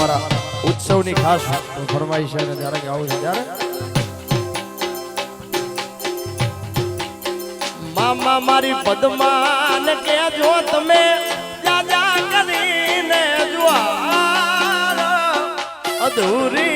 અમારા ઉત્સવની ખાસ ફરમાઈશ છે જ્યારે આવું છે. ત્યારે? મામા મારી પદમાન જો તમે દાદા કરીને જુવાર, અધૂરી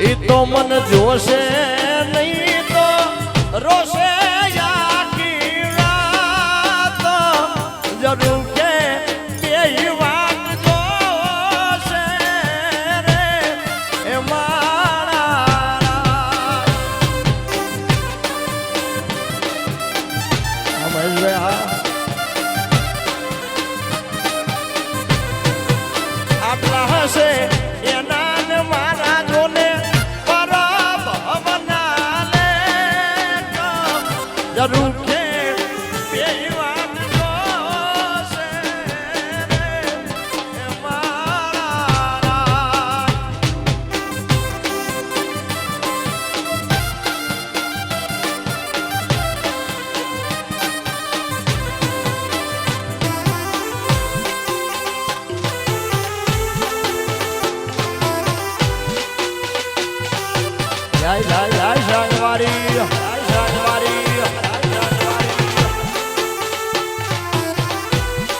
ઈ તો મન જોશે નહીં તો રોશે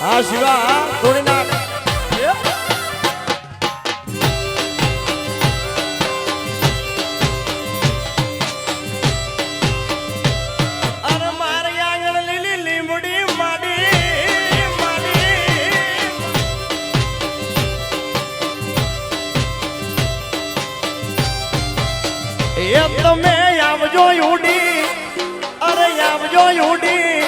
હા શિવા હા, આવજો યુડી. અરે આવજો યુડી.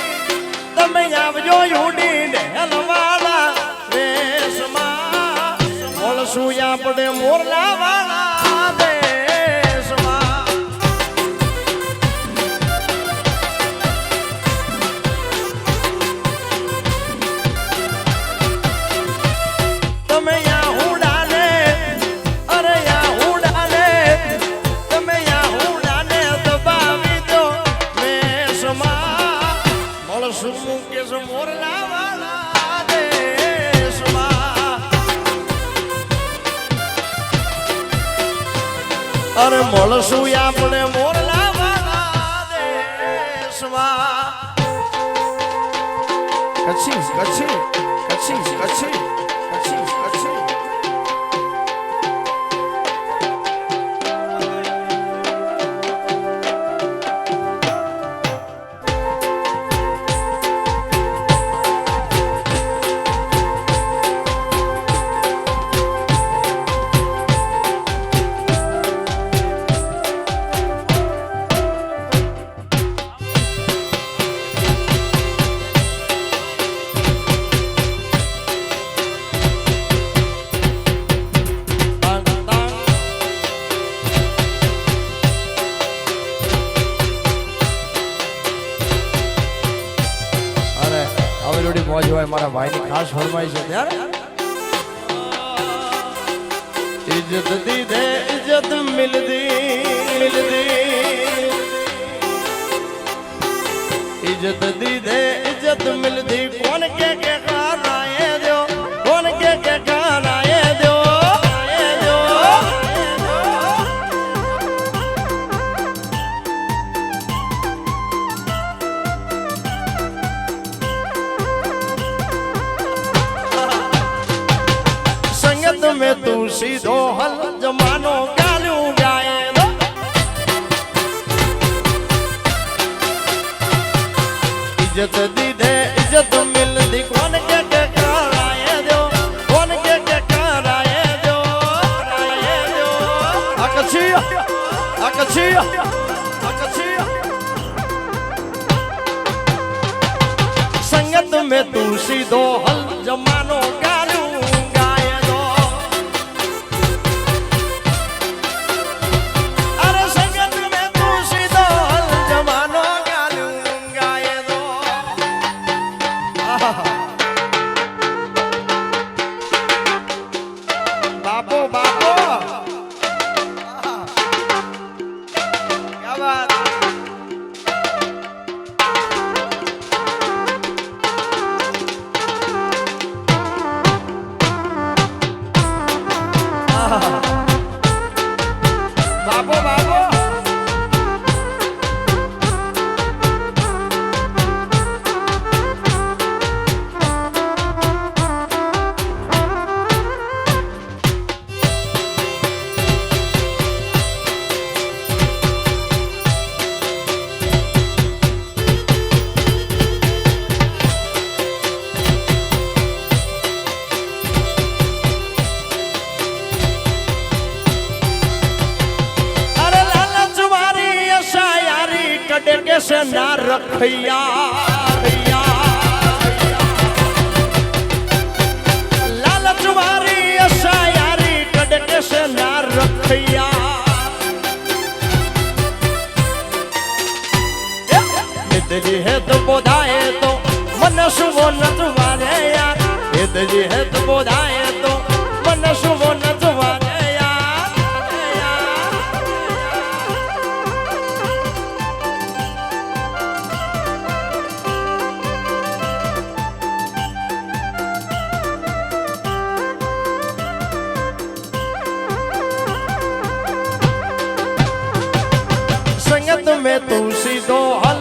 તમે આવજો યુડી ને હલવાલા દેશમાં મોળસું આપણે મોરલા મળશું આપણે મોરલા દેશમાં. કચ્છી કચ્છી કચ્છી કચ્છી. હવે જોડી મોજ હોય, મારા ભાઈની ખાસ ફરમાઈ છે. ત્યારે ઇજ્જત દીધે ઇજ્જત મિલદી મિલદી. ઇજ્જત દીધે ઇજ્જત મિલદી. કોણ કે કે સંગીત મેં તું સીધો હલ જમાનો ગાલ્યું ગાય. ઇજત દીધે ઇજત મિલતી કોણ કે ટકરાય કે સંગત મેં તું સીધો હલ જમાનો ગાય. કડે કે છે ના રખૈયા લાલચ વારી આશા યારી કડે કે છે ના રખૈયા. હિતજી હે તો બોધાય તો મન શુભો નચવારે યાર. હિતજી હે તો હાથ મેં તું સીધો હલ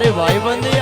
આ તમારી ભાઈબંધી